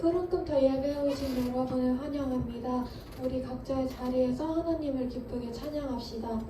푸른금터 예배에 오신 여러분을 환영합니다. 우리 각자의 자리에서 하나님을 기쁘게 찬양합시다.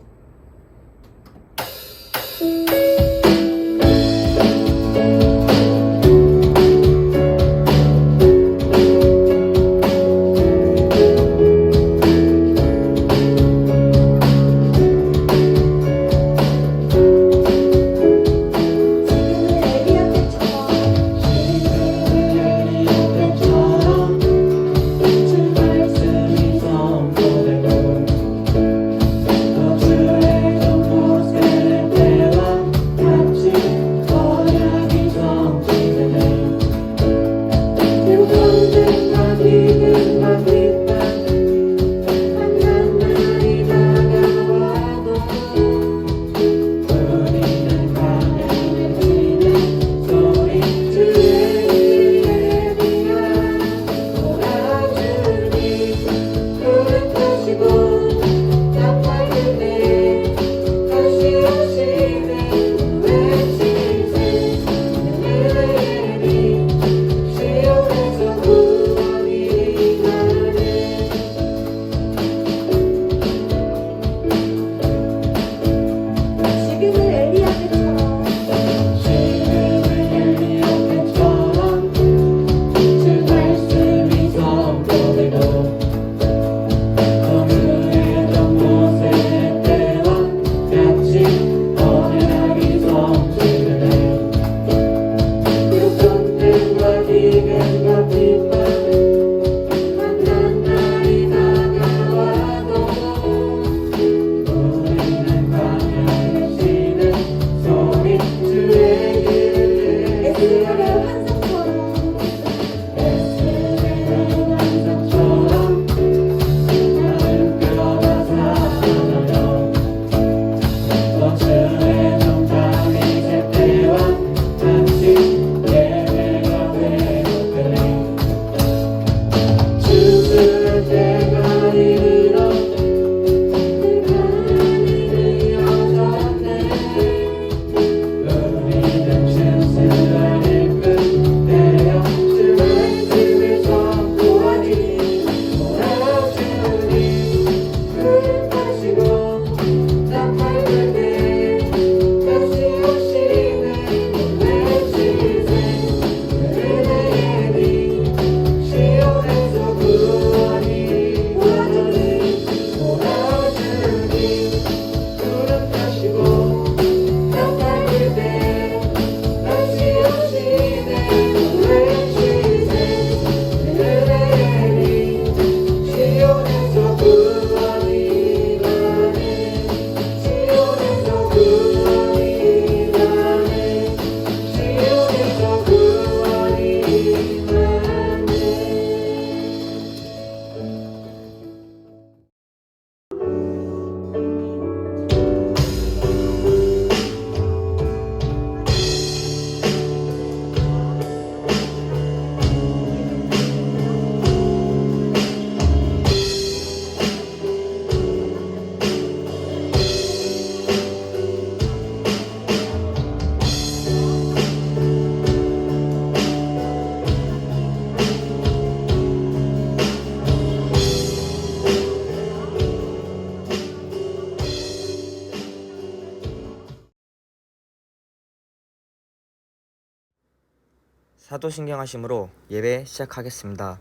사도신경 하심으로 예배 시작하겠습니다.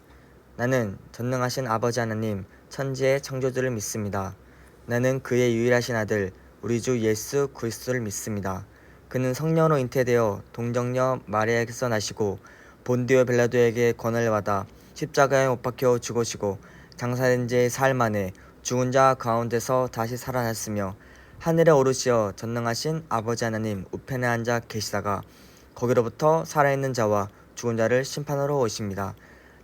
나는 전능하신 아버지 하나님 천지의 창조주를 믿습니다. 나는 그의 유일하신 아들 우리 주 예수 그리스도를 믿습니다. 그는 성령으로 잉태되어 동정녀 마리아에게서 나시고 본디오 벨라도에게 권한을 받아 십자가에 못 박혀 죽으시고 장사된 지 사흘 만에 죽은 자 가운데서 다시 살아났으며 하늘에 오르시어 전능하신 아버지 하나님 우편에 앉아 계시다가 거기로부터 살아있는 자와 죽은 자를 심판하러 오십니다.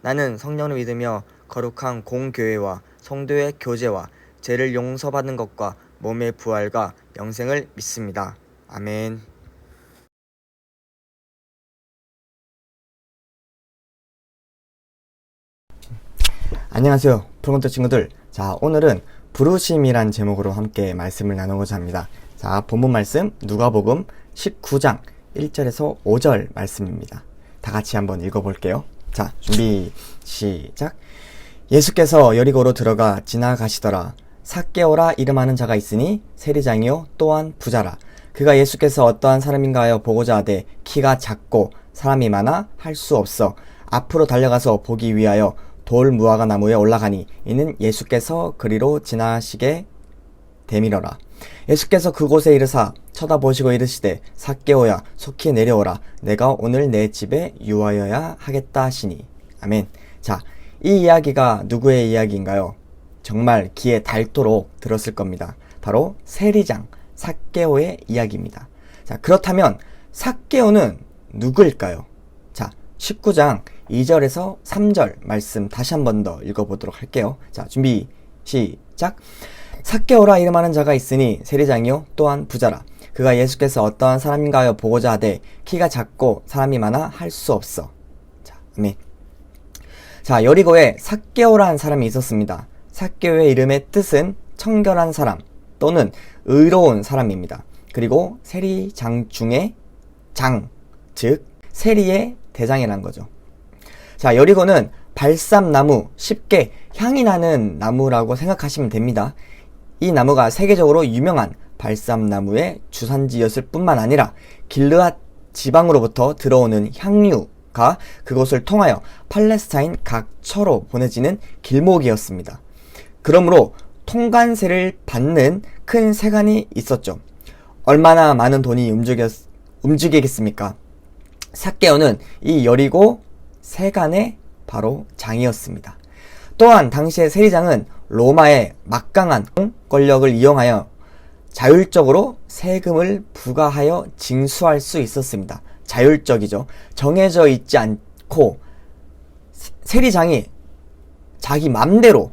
나는 성령을 믿으며 거룩한 공교회와 성도의 교제와 죄를 용서받는 것과 몸의 부활과 영생을 믿습니다. 아멘. 안녕하세요. 프론트 친구들. 자, 오늘은 부르심이란 제목으로 함께 말씀을 나누고자 합니다. 자, 본문 말씀 누가복음 19장 1절에서 5절 말씀입니다. 다 같이 한번 읽어볼게요. 자, 준비, 시작. 예수께서 여리고로 들어가 지나가시더라. 삭개오라 이름하는 자가 있으니 세리장이요 또한 부자라. 그가 예수께서 어떠한 사람인가 하여 보고자 하되 키가 작고 사람이 많아 할 수 없어 앞으로 달려가서 보기 위하여 돌 무화과 나무에 올라가니 이는 예수께서 그리로 지나시게 되밀어라. 예수께서 그곳에 이르사 쳐다보시고 이르시되 삭개오야 속히 내려오라 내가 오늘 내 집에 유하여야 하겠다 하시니 아멘. 자, 이 이야기가 누구의 이야기인가요? 정말 귀에 닳도록 들었을 겁니다. 바로 세리장 삭개오의 이야기입니다. 자, 그렇다면 삭개오는 누구일까요? 자, 19장 2절에서 3절 말씀 다시 한 번 더 읽어보도록 할게요. 자, 준비, 시작. 삭개오라 이름하는 자가 있으니 세리장이요 또한 부자라. 그가 예수께서 어떠한 사람인가 하여 보고자 하되 키가 작고 사람이 많아 할 수 없어. 자, 아멘. 자, 여리고에 삭개오라는 사람이 있었습니다. 삭개오의 이름의 뜻은 청결한 사람 또는 의로운 사람입니다. 그리고 세리장 중에 장, 즉 세리의 대장이라는 거죠. 자, 여리고는 발삼나무, 쉽게 향이 나는 나무라고 생각하시면 됩니다. 이 나무가 세계적으로 유명한 발삼나무의 주산지였을 뿐만 아니라 길르앗 지방으로부터 들어오는 향유가 그곳을 통하여 팔레스타인 각 처로 보내지는 길목이었습니다. 그러므로 통관세를 받는 큰 세관이 있었죠. 얼마나 많은 돈이 움직였, 움직이겠습니까? 삭개오는 이 여리고 세간의 바로 장이었습니다. 또한 당시의 세리장은 로마의 막강한 권력을 이용하여 자율적으로 세금을 부과하여 징수할 수 있었습니다. 자율적이죠. 정해져 있지 않고 세- 세리장이 자기 맘대로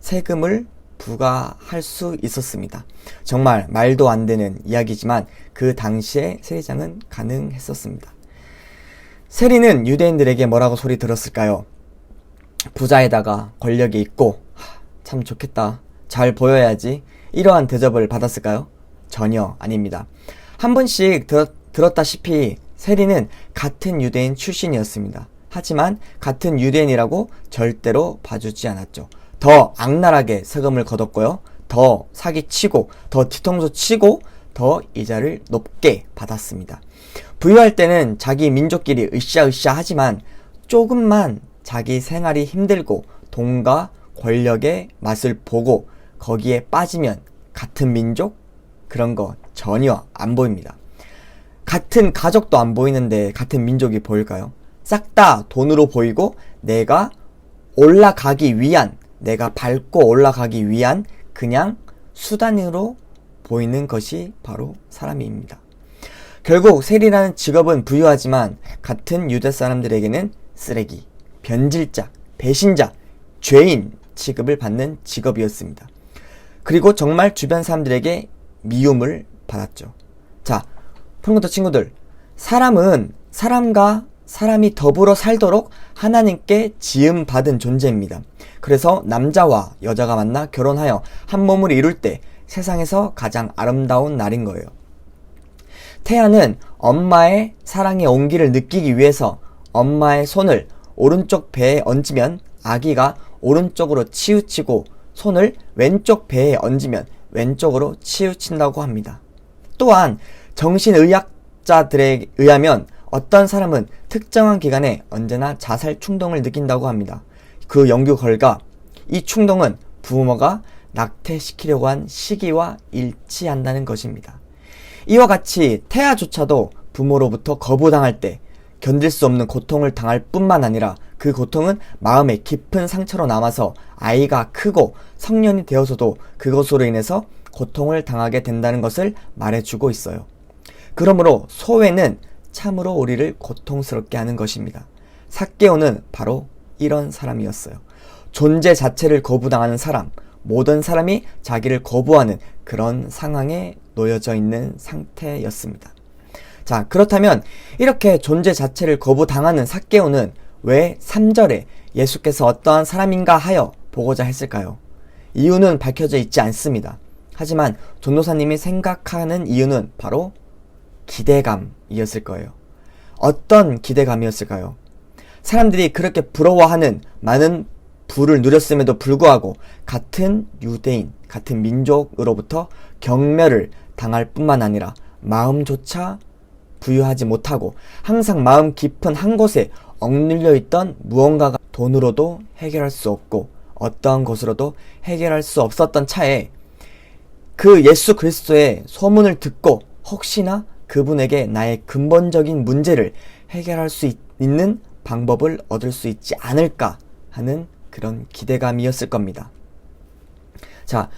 세금을 부과할 수 있었습니다. 정말 말도 안 되는 이야기지만 그 당시에 세리장은 가능했었습니다. 세리는 유대인들에게 뭐라고 소리 들었을까요? 부자에다가 권력이 있고 하, 참 좋겠다. 잘 보여야지. 이러한 대접을 받았을까요? 전혀 아닙니다. 한 번씩 들, 들었다시피 세리는 같은 유대인 출신이었습니다. 하지만 같은 유대인이라고 절대로 봐주지 않았죠. 더 악랄하게 세금을 거뒀고요. 더 사기치고 더 뒤통수 치고 더 이자를 높게 받았습니다. 부유할 때는 자기 민족끼리 으쌰으쌰 하지만 조금만 자기 생활이 힘들고 돈과 권력의 맛을 보고 거기에 빠지면 같은 민족? 그런 거 전혀 안 보입니다. 같은 가족도 안 보이는데 같은 민족이 보일까요? 싹 다 돈으로 보이고 내가 올라가기 위한, 내가 밟고 올라가기 위한 그냥 수단으로 보이는 것이 바로 사람입니다. 결국 세리라는 직업은 부유하지만 같은 유대 사람들에게는 쓰레기, 변질자, 배신자, 죄인 취급을 받는 직업이었습니다. 그리고 정말 주변 사람들에게 미움을 받았죠. 자, 푸른것도 친구들, 사람은 사람과 사람이 더불어 살도록 하나님께 지음 받은 존재입니다. 그래서 남자와 여자가 만나 결혼하여 한 몸을 이룰 때 세상에서 가장 아름다운 날인 거예요. 태아는 엄마의 사랑의 온기를 느끼기 위해서 엄마의 손을 오른쪽 배에 얹으면 아기가 오른쪽으로 치우치고 손을 왼쪽 배에 얹으면 왼쪽으로 치우친다고 합니다. 또한 정신의학자들에 의하면 어떤 사람은 특정한 기간에 언제나 자살 충동을 느낀다고 합니다. 그 연구 결과 이 충동은 부모가 낙태시키려고 한 시기와 일치한다는 것입니다. 이와 같이 태아조차도 부모로부터 거부당할 때 견딜 수 없는 고통을 당할 뿐만 아니라 그 고통은 마음에 깊은 상처로 남아서 아이가 크고 성년이 되어서도 그것으로 인해서 고통을 당하게 된다는 것을 말해주고 있어요. 그러므로 소외는 참으로 우리를 고통스럽게 하는 것입니다. 삭개오는 바로 이런 사람이었어요. 존재 자체를 거부당하는 사람, 모든 사람이 자기를 거부하는 그런 상황에 놓여져 있는 상태였습니다. 자, 그렇다면 이렇게 존재 자체를 거부당하는 삭개오는 왜 3절에 예수께서 어떠한 사람인가 하여 보고자 했을까요? 이유는 밝혀져 있지 않습니다. 하지만 전도사님이 생각하는 이유는 바로 기대감이었을 거예요. 어떤 기대감이었을까요? 사람들이 그렇게 부러워하는 많은 부를 누렸음에도 불구하고 같은 유대인, 같은 민족으로부터 경멸을 당할 뿐만 아니라 마음조차 부유하지 못하고 항상 마음 깊은 한 곳에 억눌려 있던 무언가가 돈으로도 해결할 수 없고 어떠한 것으로도 해결할 수 없었던 차에 그 예수 그리스도의 소문을 듣고 혹시나 그분에게 나의 근본적인 문제를 해결할 수 있, 는 방법을 얻을 수 있지 않을까 하는 그런 기대감이었을 겁니다. 자,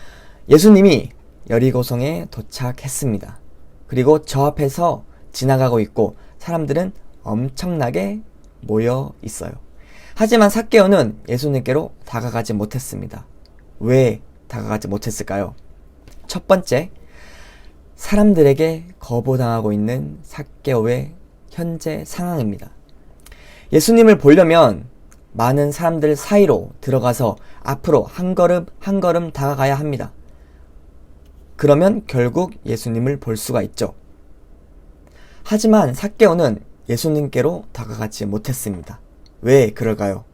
예수님이 여리고성에 도착했습니다. 그리고 저 앞에서 지나가고 있고 사람들은 엄청나게 모여 있어요. 하지만 사케오는 예수님께로 다가가지 못했습니다. 왜 다가가지 못했을까요? 첫 번째, 사람들에게 거부당하고 있는 사케오의 현재 상황입니다. 예수님을 보려면 많은 사람들 사이로 들어가서 앞으로 한 걸음 한 걸음 다가가야 합니다. 그러면 결국 예수님을 볼 수가 있죠. 하지만 사케오는 예수님께로 다가가지 못했습니다. 왜 그럴까요?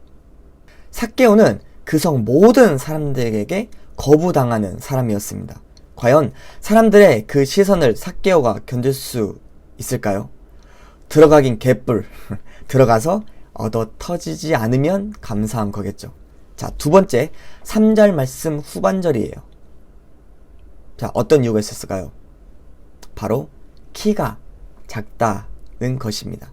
사케오는 그 성 모든 사람들에게 거부당하는 사람이었습니다. 과연 사람들의 그 시선을 사케오가 견딜 수 있을까요? 들어가긴 개뿔. 들어가서 얻어 터지지 않으면 감사한 거겠죠. 자, 두 번째, 3절 말씀 후반절이에요. 자, 어떤 이유가 있었을까요? 바로 키가 작다 는 것입니다.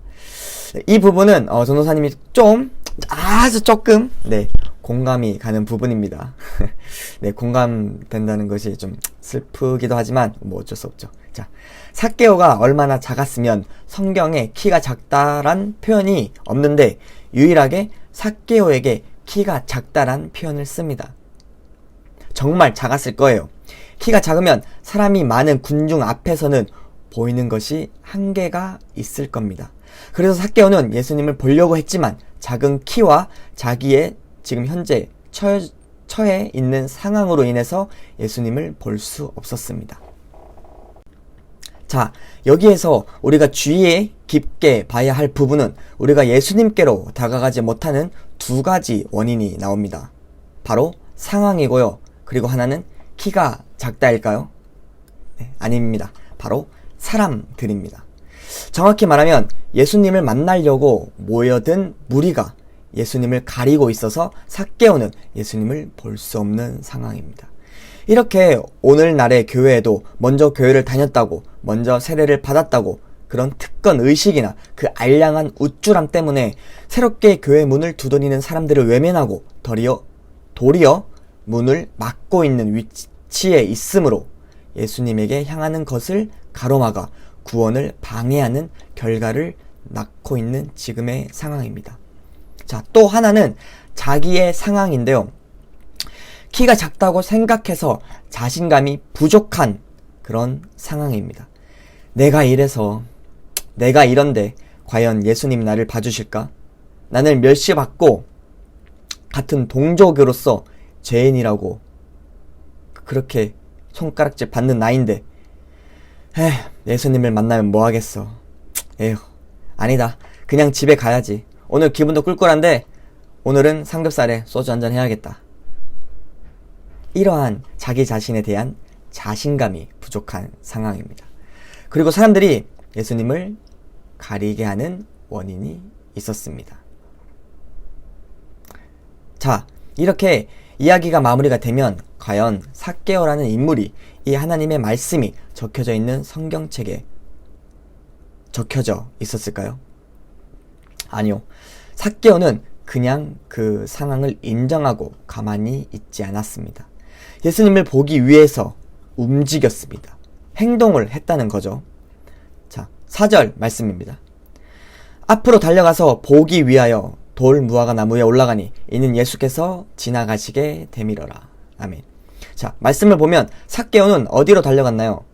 이 부분은 어, 전도사님이 좀 아주 조금 네 공감이 가는 부분입니다. 네 공감된다는 것이 좀 슬프기도 하지만 뭐 어쩔 수 없죠. 자 사케오가 얼마나 작았으면 성경에 키가 작다란 표현이 없는데 유일하게 사케오에게 키가 작다란 표현을 씁니다. 정말 작았을 거예요. 키가 작으면 사람이 많은 군중 앞에서는 보이는 것이 한계가 있을 겁니다. 그래서 사케오는 예수님을 보려고 했지만 작은 키와 자기의 지금 현재 처, 처해 있는 상황으로 인해서 예수님을 볼 수 없었습니다. 자, 여기에서 우리가 주의에 깊게 봐야 할 부분은 우리가 예수님께로 다가가지 못하는 두 가지 원인이 나옵니다. 바로 상황이고요. 그리고 하나는 키가 작다일까요? 네, 아닙니다. 바로 사람들입니다. 정확히 말하면 예수님을 만나려고 모여든 무리가 예수님을 가리고 있어서 삭개오는 예수님을 볼 수 없는 상황입니다. 이렇게 오늘날의 교회에도 먼저 교회를 다녔다고, 먼저 세례를 받았다고, 그런 특권 의식이나 그 알량한 우쭐함 때문에 새롭게 교회 문을 두드리는 사람들을 외면하고 도리어, 도리어 문을 막고 있는 위치에 있으므로 예수님에게 향하는 것을 가로막아 구원을 방해하는 결과를 낳고 있는 지금의 상황입니다. 자, 또 하나는 자기의 상황인데요. 키가 작다고 생각해서 자신감이 부족한 그런 상황입니다. 내가 이래서, 내가 이런데, 과연 예수님 나를 봐주실까? 나는 멸시받고, 같은 동족으로서 죄인이라고, 그렇게 손가락질 받는 나인데, 에 예수님을 만나면 뭐 하겠어. 에휴, 아니다. 그냥 집에 가야지. 오늘 기분도 꿀꿀한데 오늘은 삼겹살에 소주 한잔 해야겠다. 이러한 자기 자신에 대한 자신감이 부족한 상황입니다. 그리고 사람들이 예수님을 가리게 하는 원인이 있었습니다. 자, 이렇게 이야기가 마무리가 되면 과연 사개오라는 인물이 이 하나님의 말씀이 적혀져 있는 성경책에 적혀져 있었을까요? 아니요. 사개오는 그냥 그 상황을 인정하고 가만히 있지 않았습니다. 예수님을 보기 위해서 움직였습니다. 행동을 했다는 거죠. 자, 4절 말씀입니다. 앞으로 달려가서 보기 위하여 돌 무화과 나무에 올라가니 이는 예수께서 지나가시게 되밀어라. 아멘. 자, 말씀을 보면 사개오는 어디로 달려갔나요?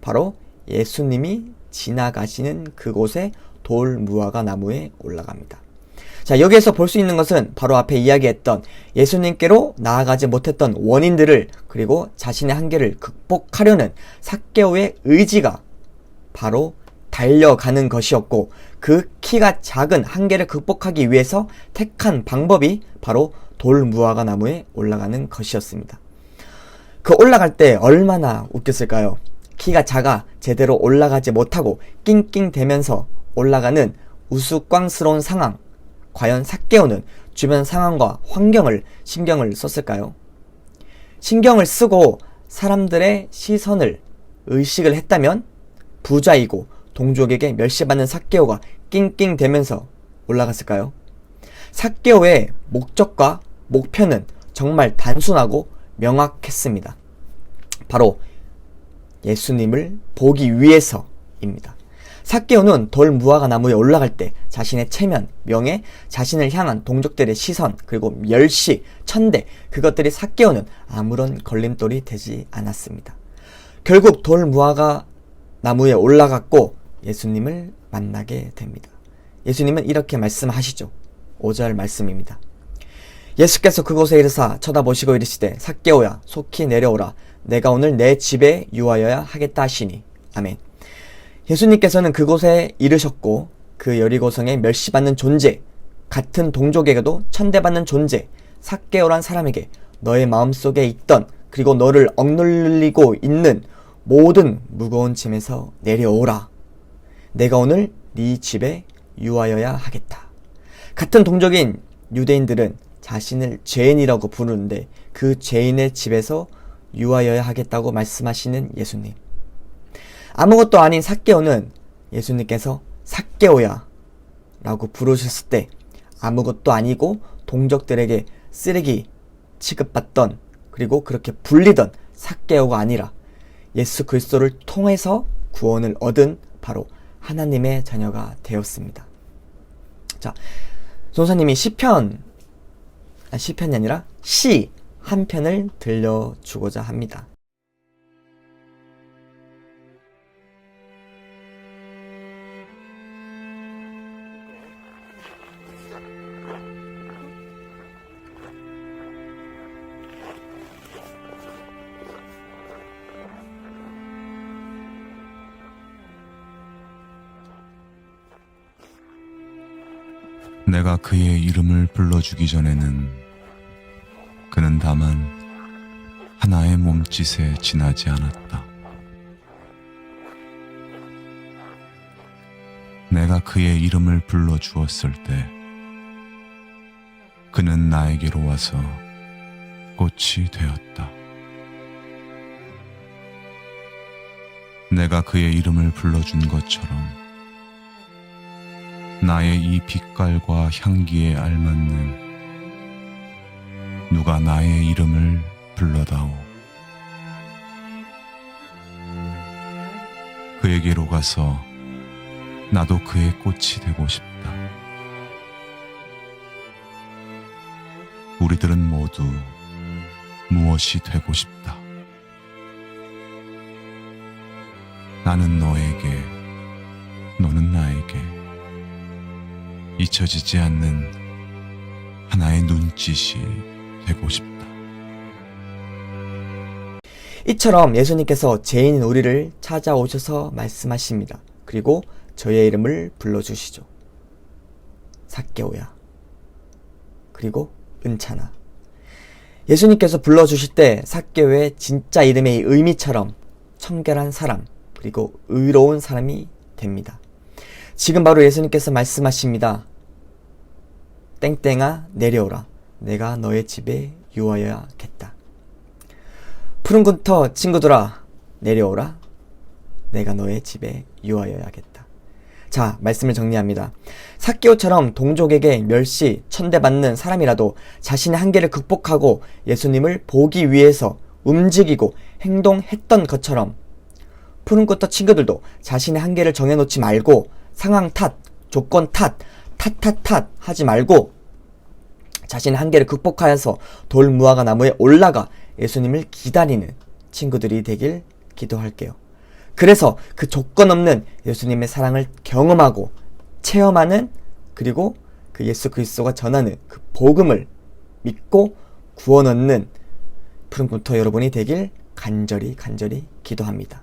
바로 예수님이 지나가시는 그곳에 돌 무화과 나무에 올라갑니다. 자, 여기에서 볼 수 있는 것은 바로 앞에 이야기했던 예수님께로 나아가지 못했던 원인들을 그리고 자신의 한계를 극복하려는 사개오의 의지가 바로 달려가는 것이었고 그 키가 작은 한계를 극복하기 위해서 택한 방법이 바로 돌 무화과 나무에 올라가는 것이었습니다. 그 올라갈 때 얼마나 웃겼을까요? 키가 작아 제대로 올라가지 못하고 낑낑대면서 올라가는 우스꽝스러운 상황. 과연 삭개오는 주변 상황과 환경을 신경을 썼을까요? 신경을 쓰고 사람들의 시선을 의식을 했다면 부자이고 동족에게 멸시받는 삭개오가 낑낑대면서 올라갔을까요? 삭개오의 목적과 목표는 정말 단순하고 명확했습니다. 바로 예수님을 보기 위해서입니다. 삭개오는 돌 무화과 나무에 올라갈 때 자신의 체면, 명예, 자신을 향한 동족들의 시선, 그리고 멸시, 천대, 그것들이 삭개오는 아무런 걸림돌이 되지 않았습니다. 결국 돌 무화과 나무에 올라갔고 예수님을 만나게 됩니다. 예수님은 이렇게 말씀하시죠. 5절 말씀입니다. 예수께서 그곳에 이르사 쳐다보시고 이르시되 삭개오야 속히 내려오라 내가 오늘 내 집에 유하여야 하겠다 하시니 아멘. 예수님께서는 그곳에 이르셨고 그 여리고성에 멸시받는 존재 같은 동족에게도 천대받는 존재 삭개오란 사람에게 너의 마음속에 있던 그리고 너를 억눌리고 있는 모든 무거운 짐에서 내려오라. 내가 오늘 네 집에 유하여야 하겠다. 같은 동족인 유대인들은 자신을 죄인이라고 부르는데 그 죄인의 집에서 유하여야 하겠다고 말씀하시는 예수님. 아무것도 아닌 삭개오는 예수님께서 삭개오야 라고 부르셨을 때 아무것도 아니고 동족들에게 쓰레기 취급받던 그리고 그렇게 불리던 삭개오가 아니라 예수 그리스도를 통해서 구원을 얻은 바로 하나님의 자녀가 되었습니다. 자, 손사님이 시편 아, 시편이 아니라 시 한 편을 들려주고자 합니다. 내가 그의 이름을 불러주기 전에는 그는 다만 하나의 몸짓에 지나지 않았다. 내가 그의 이름을 불러 주었을 때 그는 나에게로 와서 꽃이 되었다. 내가 그의 이름을 불러준 것처럼 나의 이 빛깔과 향기에 알맞는 누가 나의 이름을 불러다오. 그에게로 가서 나도 그의 꽃이 되고 싶다. 우리들은 모두 무엇이 되고 싶다. 나는 너에게, 너는 나에게 잊혀지지 않는 하나의 눈짓이 되고 싶다. 이처럼 예수님께서 죄인인 우리를 찾아오셔서 말씀하십니다. 그리고 저의 이름을 불러주시죠. 삭개오야. 그리고 은찬아. 예수님께서 불러주실 때 삭개오의 진짜 이름의 의미처럼 청결한 사람, 그리고 의로운 사람이 됩니다. 지금 바로 예수님께서 말씀하십니다. 땡땡아 내려오라. 내가 너의 집에 유하여야겠다. 푸른 군터 친구들아 내려오라. 내가 너의 집에 유하여야겠다. 자, 말씀을 정리합니다. 삭개오처럼 동족에게 멸시, 천대받는 사람이라도 자신의 한계를 극복하고 예수님을 보기 위해서 움직이고 행동했던 것처럼 푸른 꽃터 친구들도 자신의 한계를 정해놓지 말고 상황 탓, 조건 탓, 탓탓탓 하지 말고 자신의 한계를 극복하여서 돌 무화과 나무에 올라가 예수님을 기다리는 친구들이 되길 기도할게요. 그래서 그 조건 없는 예수님의 사랑을 경험하고 체험하는 그리고 그 예수 그리스도가 전하는 그 복음을 믿고 구원 얻는 푸른부터 여러분이 되길 간절히 간절히 기도합니다.